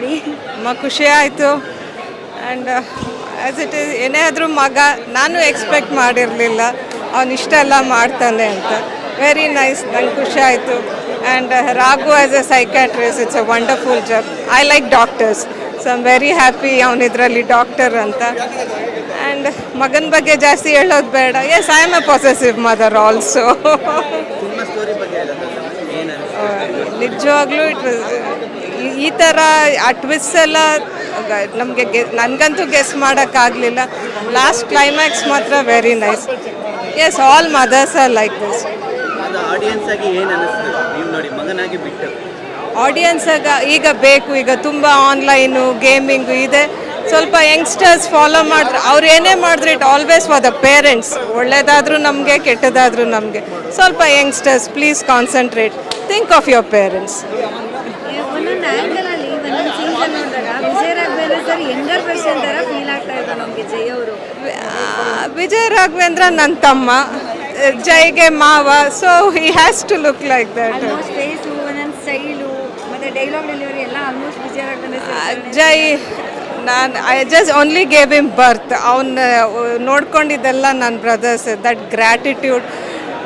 ನೋಡಿ ತುಂಬ ಖುಷಿ ಆಯಿತು. ಆ್ಯಂಡ್ ಆ್ಯಸ್ ಇಟ್ ಈಸ್ ಏನೇ ಆದರೂ ಮಗ ನಾನು ಎಕ್ಸ್ಪೆಕ್ಟ್ ಮಾಡಿರಲಿಲ್ಲ. ಅವನು ಇಷ್ಟೆಲ್ಲ ಮಾಡ್ತಾನೆ ಅಂತ. ವೆರಿ ನೈಸ್ ನಂಗೆ ಖುಷಿ ಆಯಿತು. And Raghu as a psychiatrist it's a wonderful job I like doctors so I'm very happy ಅವನು ಇದರಲ್ಲಿ ಡಾಕ್ಟರ್ ಅಂತ. ಆ್ಯಂಡ್ ಮಗನ ಬಗ್ಗೆ ಜಾಸ್ತಿ ಹೇಳೋದು ಬೇಡ. Yes I am a possessive mother also ನಿಜವಾಗ್ಲೂ ಇಟ್ ಈ ಥರ ಆ ಟ್ವಿಸ್ ಎಲ್ಲ ನಮಗೆ ಗೆ ನನಗಂತೂ ಗೆಸ್ ಮಾಡೋಕ್ಕಾಗಲಿಲ್ಲ ಲಾಸ್ಟ್ ಕ್ಲೈಮ್ಯಾಕ್ಸ್ ಮಾತ್ರ very nice as all mothers are like this audience ಆಗಿ ಏನು ಅನಿಸ್ತು? ನೀವು ನೋಡಿ ಮಗನಾಗಿ ಬಿಟ್ಟು. ಆಡಿಯನ್ಸಾಗ ಈಗ ಬೇಕು ಈಗ ತುಂಬ ಆನ್ಲೈನು ಗೇಮಿಂಗು ಇದೆ. ಸ್ವಲ್ಪ ಯಂಗ್ಸ್ಟರ್ಸ್ ಫಾಲೋ ಮಾಡಿದ್ರೆ ಅವ್ರು ಏನೇ ಮಾಡಿದ್ರೆ it always for the parents ಒಳ್ಳೇದಾದರೂ ನಮಗೆ ಕೆಟ್ಟದಾದರೂ ನಮಗೆ. ಸ್ವಲ್ಪ youngsters please concentrate think of your parents ಒಂದೊಂದು ನೋಡಿದಾಗ Vijaya Raghavendra sir younger person ಥರ ಫೀಲ್ ಆಗ್ತಾ ಇದ್ರು ನಮಗೆ ಜೈ ಅವರು. ವಿಜಯ ರಾಘವೇಂದ್ರ ನನ್ನ ತಮ್ಮ ಜೈಗೆ ಮಾವ so he has to look like that almost face ಒಂದೊಂದು ಸ್ಟೈಲು ಮತ್ತೆ ಡೈಲಾಗ್ ಡೆಲಿವರಿ ಎಲ್ಲ ಆಲ್ಮೋಸ್ಟ್ ವಿಜಯ ರಾಘವೇಂದ್ರ ಜೈ ನಾನು I just only gave him birth ಅವನ್ನ ನೋಡ್ಕೊಂಡಿದ್ದೆಲ್ಲ ನನ್ನ ಬ್ರದರ್ಸ್ ದಟ್ ಗ್ರ್ಯಾಟಿಟ್ಯೂಡ್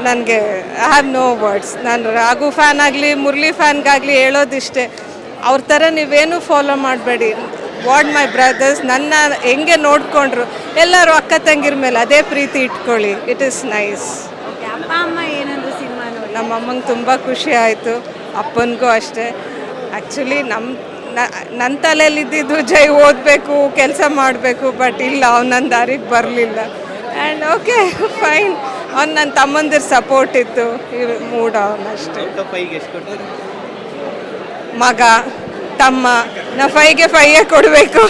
ನನಗೆ ಐ ಹ್ಯಾವ್ ನೋ ವರ್ಡ್ಸ್ ನಾನು ರಾಘು ಫ್ಯಾನ್ ಆಗಲಿ ಮುರಳಿ ಫ್ಯಾನ್ಗಾಗಲಿ ಹೇಳೋದಿಷ್ಟೇ. ಅವ್ರ ಥರ ನೀವೇನು ಫಾಲೋ ಮಾಡಬೇಡಿ. ವಾಟ್ ಮೈ ಬ್ರದರ್ಸ್ ನನ್ನ ಹೆಂಗೆ ನೋಡಿಕೊಂಡ್ರು? ಎಲ್ಲರೂ ಅಕ್ಕ ತಂಗಿರ ಮೇಲೆ ಅದೇ ಪ್ರೀತಿ ಇಟ್ಕೊಳ್ಳಿ. ಇಟ್ ಇಸ್ ನೈಸ್ ಓಕೆ ಅಪ್ಪ ಅಮ್ಮ ಏನಂದ್ರು ಸಿನಿಮಾ ನೋಡಿ. ನಮ್ಮ ಅಮ್ಮಂಗೆ ತುಂಬ ಖುಷಿ ಆಯಿತು. ಅಪ್ಪನಿಗೂ ಅಷ್ಟೇ. ಆ್ಯಕ್ಚುಲಿ ನಮ್ಮ ನನ್ನ ತಲೆಯಲ್ಲಿ ಇದ್ದಿದ್ದು ಜೈ ಓದಬೇಕು ಕೆಲಸ ಮಾಡಬೇಕು ಬಟ್ ಇಲ್ಲ ಅವ್ನು ನನ್ನ ದಾರಿಗೆ ಬರಲಿಲ್ಲ. ಆ್ಯಂಡ್ ಓಕೆ ಫೈನ್ ಅವ್ನು ನನ್ನ ತಮ್ಮಂದಿರ ಸಪೋರ್ಟ್ ಇತ್ತು. ಮೂಡ ಅವನಷ್ಟೇ ಮಗ ತಮ್ಮ ನಾ ಫೈಗೆ ಫೈಯೇ ಕೊಡಬೇಕು.